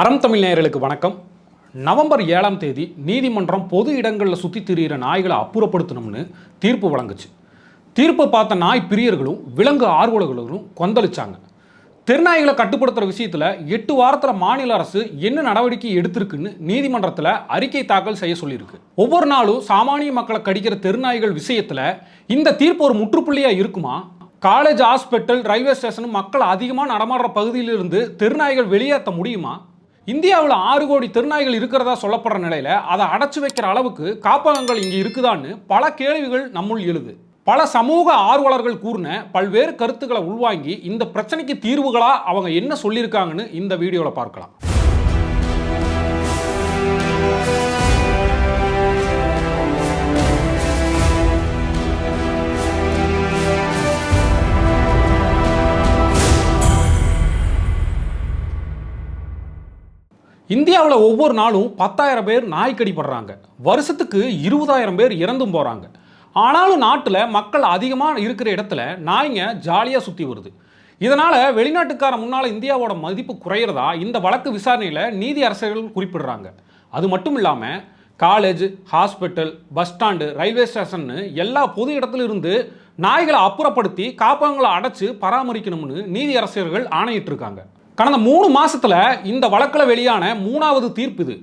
அறம் தமிழ் நேயர்களுக்கு வணக்கம். நவம்பர் ஏழாம் தேதி நீதிமன்றம் பொது இடங்களில் சுற்றி திரியிற நாய்களை அப்புறப்படுத்தணும்னு தீர்ப்பு வழங்குச்சு. தீர்ப்பை பார்த்த நாய் பிரியர்களும் விலங்கு ஆர்வலர்களும் கொந்தளிச்சாங்க. தெருநாய்களை கட்டுப்படுத்துகிற விஷயத்தில் எட்டு வாரத்தில் மாநில அரசு என்ன நடவடிக்கை எடுத்திருக்குன்னு நீதிமன்றத்தில் அறிக்கை தாக்கல் செய்ய சொல்லியிருக்கு. ஒவ்வொரு நாளும் சாமானிய மக்களை கடிக்கிற தெருநாய்கள் விஷயத்தில் இந்த தீர்ப்பு ஒரு முற்றுப்புள்ளியாக இருக்குமா? காலேஜ் ஹாஸ்பிட்டல் ரயில்வே ஸ்டேஷன் மக்கள் அதிகமாக நடமாடுற பகுதியிலிருந்து தெருநாய்கள் வெளியேற்ற முடியுமா? இந்தியாவில் ஆறு கோடி திருநாய்கள் இருக்கிறதா சொல்லப்படுற நிலையில் அதை அடைச்சி வைக்கிற அளவுக்கு காப்பகங்கள் இங்கே இருக்குதான்னு பல கேள்விகள் நம்முள் எழுது. பல சமூக ஆர்வலர்கள் கூறின பல்வேறு கருத்துக்களை உள்வாங்கி இந்த பிரச்சனைக்கு தீர்வுகளாக அவங்க என்ன சொல்லியிருக்காங்கன்னு இந்த வீடியோவில் பார்க்கலாம். இந்தியாவில் ஒவ்வொரு நாளும் பத்தாயிரம் பேர் நாய்க்கடிப்படுறாங்க வருஷத்துக்கு இருபதாயிரம் பேர் இறந்தும் போகிறாங்க ஆனாலும் நாட்டில் மக்கள் அதிகமாக இருக்கிற இடத்துல நாய்ங்க ஜாலியாக சுற்றி வருது. இதனால் வெளிநாட்டுக்கார முன்னால் இந்தியாவோட மதிப்பு குறையிறதா இந்த வழக்கு விசாரணையில் நீதி அரசர்கள் குறிப்பிடுறாங்க. அது மட்டும் இல்லாமல் college hospital bus stand railway ஸ்டேஷன்னு எல்லா பொது இடத்துல இருந்து நாய்களை அப்புறப்படுத்தி காப்பகங்களை அடைச்சு பராமரிக்கணும்னு நீதி அரசர்கள் ஆணையிட்டிருக்காங்க. கடந்த மூணு மாசத்துல இந்த வழக்கில் வெளியான மூணாவது தீர்ப்பு இது.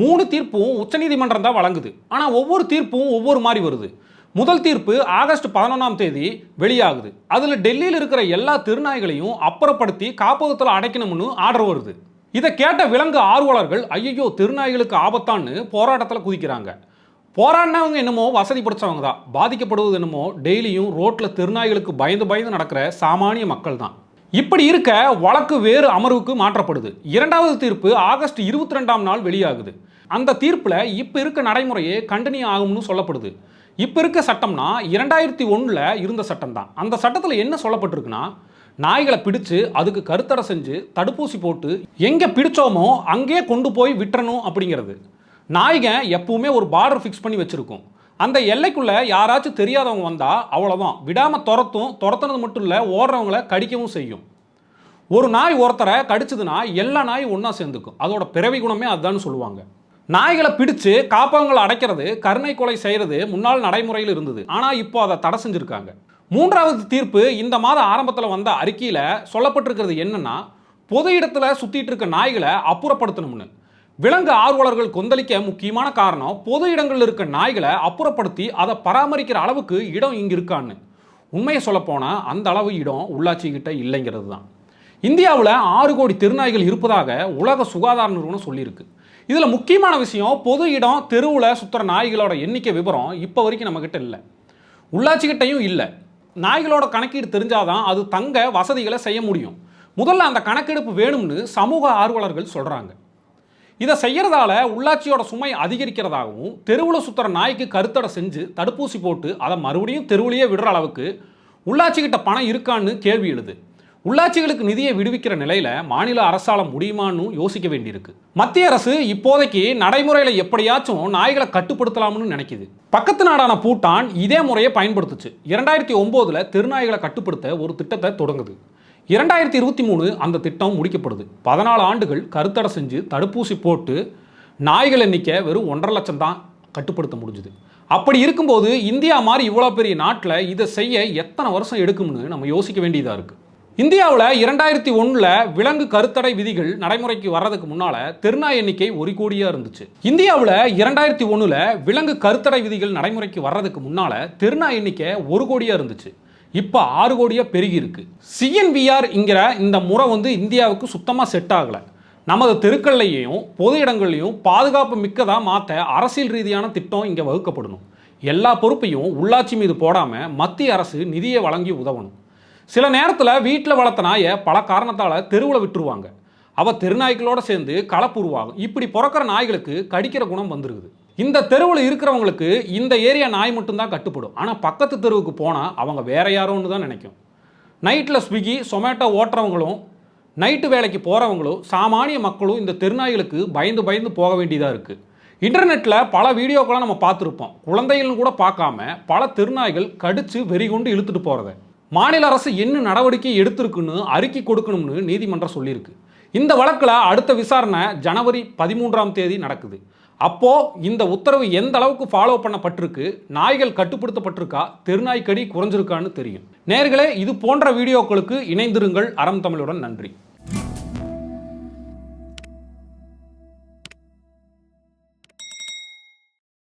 மூணு தீர்ப்பும் உச்சநீதிமன்றம் தான் வழங்குது. ஆனால் ஒவ்வொரு தீர்ப்பும் ஒவ்வொரு மாதிரி வருது. முதல் தீர்ப்பு ஆகஸ்ட் பதினொன்றாம் தேதி வெளியாகுது. அதில் டெல்லியில் இருக்கிற எல்லா திருநாய்களையும் அப்புறப்படுத்தி காப்பகத்தில் அடைக்கணும்னு ஆர்டர் வருது. இதை கேட்ட விலங்கு ஆர்வலர்கள் ஐயோ திருநாய்களுக்கு ஆபத்தான்னு போராட்டத்தில் குதிக்கிறாங்க. போராடினவங்க என்னமோ வசதி படைச்சவங்க தான். பாதிக்கப்படுவது என்னமோ டெய்லியும் ரோட்டில் திருநாய்களுக்கு பயந்து பயந்து நடக்கிற சாமானிய மக்கள் தான் இப்படி இருக்க வழக்கு வேறு அமர்வுக்கு மாற்றப்படுது. இரண்டாவது தீர்ப்பு ஆகஸ்ட் இருபத்தி ரெண்டாம் நாள் வெளியாகுது. அந்த தீர்ப்பில் இப்போ இருக்க நடைமுறையே கண்டினியூ ஆகும்னு சொல்லப்படுது. இப்போ இருக்க சட்டம்னா இரண்டாயிரத்தி ஒன்றில் இருந்த சட்டம் தான் அந்த சட்டத்தில் என்ன சொல்லப்பட்டிருக்குன்னா நாய்களை பிடிச்சு அதுக்கு கருத்தடை செஞ்சு தடுப்பூசி போட்டு எங்கே பிடிச்சோமோ அங்கேயே கொண்டு போய் விட்டுறணும் அப்படிங்கிறது. நாய்க எப்பவுமே ஒரு பார்டர் ஃபிக்ஸ் பண்ணி வச்சுருக்கோம். அந்த எல்லைக்குள்ளே யாராச்சும் தெரியாதவங்க வந்தால் அவ்வளோதான் விடாமல் துரத்தும் துரத்துனது மட்டும் இல்லை ஓடுறவங்கள கடிக்கவும் செய்யும். ஒரு நாய் ஒருத்தரை கடிச்சதுன்னா எல்லா நாயும் ஒன்றா சேர்ந்துக்கும். அதோட பிறவி குணமே அதுதான் சொல்லுவாங்க. நாய்களை பிடிச்சு காப்பகங்களை அடைக்கிறது கருணை கொலை செய்கிறது முன்னாள் நடைமுறையில் இருந்தது. ஆனால் இப்போ அதை தடை செஞ்சுருக்காங்க. மூன்றாவது தீர்ப்பு இந்த மாத ஆரம்பத்தில் வந்த அறிக்கையில் சொல்லப்பட்டிருக்கிறது என்னென்னா பொது இடத்துல சுற்றிட்டு இருக்க நாய்களை அப்புறப்படுத்தணும்னு. விலங்கு ஆர்வலர்கள் கொந்தளிக்க முக்கியமான காரணம் பொது இடங்களில் இருக்க நாய்களை அப்புறப்படுத்தி அதை பராமரிக்கிற அளவுக்கு இடம் இங்கே இருக்கான்னு. உண்மையை சொல்லப்போனால் அந்த அளவு இடம் உள்ளாட்சிக்கிட்ட இல்லைங்கிறது தான். இந்தியாவில் ஆறு கோடி தெருநாய்கள் இருப்பதாக உலக சுகாதார நிறுவனம் சொல்லியிருக்கு. இதில் முக்கியமான விஷயம் பொது இடம் தெருவில் சுற்றுற நாய்களோட எண்ணிக்கை விவரம் இப்போ வரைக்கும் நம்மக்கிட்ட இல்லை. உள்ளாட்சிக்கிட்டையும் இல்லை. நாய்களோட கணக்கீடு தெரிஞ்சாதான் அது தங்க வசதிகளை செய்ய முடியும். முதல்ல அந்த கணக்கெடுப்பு வேணும்னு சமூக ஆர்வலர்கள் சொல்கிறாங்க இதை செய்யறதால உள்ளாட்சியோட சுமை அதிகரிக்கிறதாகவும் தெருவில் சுற்றுற நாய்க்கு கருத்தடை செஞ்சு தடுப்பூசி போட்டு அதை மறுபடியும் தெருவிலேயே விடுற அளவுக்கு உள்ளாட்சிக்கிட்ட பணம் இருக்கான்னு கேள்வி எழுது. உள்ளாட்சிகளுக்கு நிதியை விடுவிக்கிற நிலையில மாநில அரசால முடியுமான்னு யோசிக்க வேண்டியிருக்கு. மத்திய அரசு இப்போதைக்கு நடைமுறையில் எப்படியாச்சும் நாய்களை கட்டுப்படுத்தலாம்னு நினைக்குது. பக்கத்து நாடான பூட்டான் இதே முறையை பயன்படுத்துச்சு. இரண்டாயிரத்தி ஒம்போதுல திருநாய்களை கட்டுப்படுத்த ஒரு திட்டத்தை தொடங்குது. இரண்டாயிரத்தி இருபத்தி மூணு அந்த திட்டம் முடிக்கப்படுது. பதினாலு ஆண்டுகள் கருத்தடை செஞ்சு தடுப்பூசி போட்டு நாய்கள் எண்ணிக்கை வெறும் ஒன்றரை லட்சம் தான் கட்டுப்படுத்த முடிஞ்சுது. அப்படி இருக்கும்போது இந்தியா மாதிரி இவ்வளோ பெரிய நாட்டில் இதை செய்ய எத்தனை வருஷம் எடுக்கும்னு நம்ம யோசிக்க வேண்டியதாக இருக்குது இந்தியாவில் இரண்டாயிரத்தி ஒன்றில் விலங்கு கருத்தடை விதிகள் நடைமுறைக்கு வர்றதுக்கு முன்னால் தெருநாய் எண்ணிக்கை ஒரு கோடியாக இருந்துச்சு. இந்தியாவில் இரண்டாயிரத்தி ஒன்றில் விலங்கு கருத்தடை விதிகள் நடைமுறைக்கு வர்றதுக்கு முன்னால் தெருநாய் எண்ணிக்கை ஒரு கோடியாக இருந்துச்சு. இப்போ ஆறு கோடியாக பெருகி சிஎன்விஆர் இங்கிற இந்த முறை வந்து இந்தியாவுக்கு சுத்தமாக செட் ஆகலை. நமது தெருக்கள்லையும் பொது இடங்கள்லையும் பாதுகாப்பு மிக்கதாக மாற்ற அரசியல் ரீதியான திட்டம் இங்கே வகுக்கப்படணும். எல்லா பொறுப்பையும் உள்ளாட்சி மீது போடாமல் மத்திய அரசு நிதியை வழங்கி உதவணும். சில நேரத்தில் வீட்டில் வளர்த்த நாயை பல காரணத்தால் தெருவில் விட்டுருவாங்க. அவள் தெருநாய்களோடு சேர்ந்து கலப்பு உருவாகும். இப்படி பிறக்கிற நாய்களுக்கு கடிக்கிற குணம் வந்துருக்குது. இந்த தெருவில் இருக்கிறவங்களுக்கு இந்த ஏரியா நாய் மட்டும்தான் கட்டுப்படும். ஆனால் பக்கத்து தெருவுக்கு போனால் அவங்க வேற யாரோன்னு தான் நினைக்கும். நைட்டில் ஸ்விக்கி சொமேட்டோ ஓட்டுறவங்களும் நைட்டு வேலைக்கு போகிறவங்களும் சாமானிய மக்களும் இந்த தெருநாய்களுக்கு பயந்து பயந்து போக வேண்டியதாக இருக்குது இன்டர்நெட்டில் பல வீடியோக்களை நம்ம பார்த்துருப்போம். குழந்தைகள்னு கூட பார்க்காம பல தெருநாய்கள் கடித்து வெறி கொண்டு இழுத்துட்டு போகிறத மாநில அரசு என்ன நடவடிக்கை எடுத்திருக்குன்னு அறிக்கை கொடுக்கணும்னு நீதிமன்றம் சொல்லியிருக்கு. இந்த வழக்கில் அடுத்த விசாரணை ஜனவரி பதிமூன்றாம் தேதி நடக்குது. அப்போது இந்த உத்தரவு எந்த அளவுக்கு ஃபாலோ பண்ணப்பட்டிருக்கு நாய்கள் கட்டுப்படுத்தப்பட்டிருக்கா தெருநாய்க்கடி குறைஞ்சிருக்கான்னு தெரியும். நேர்களே இது போன்ற வீடியோக்களுக்கு இணைந்திருங்கள். அறம் தமிழுடன் நன்றி.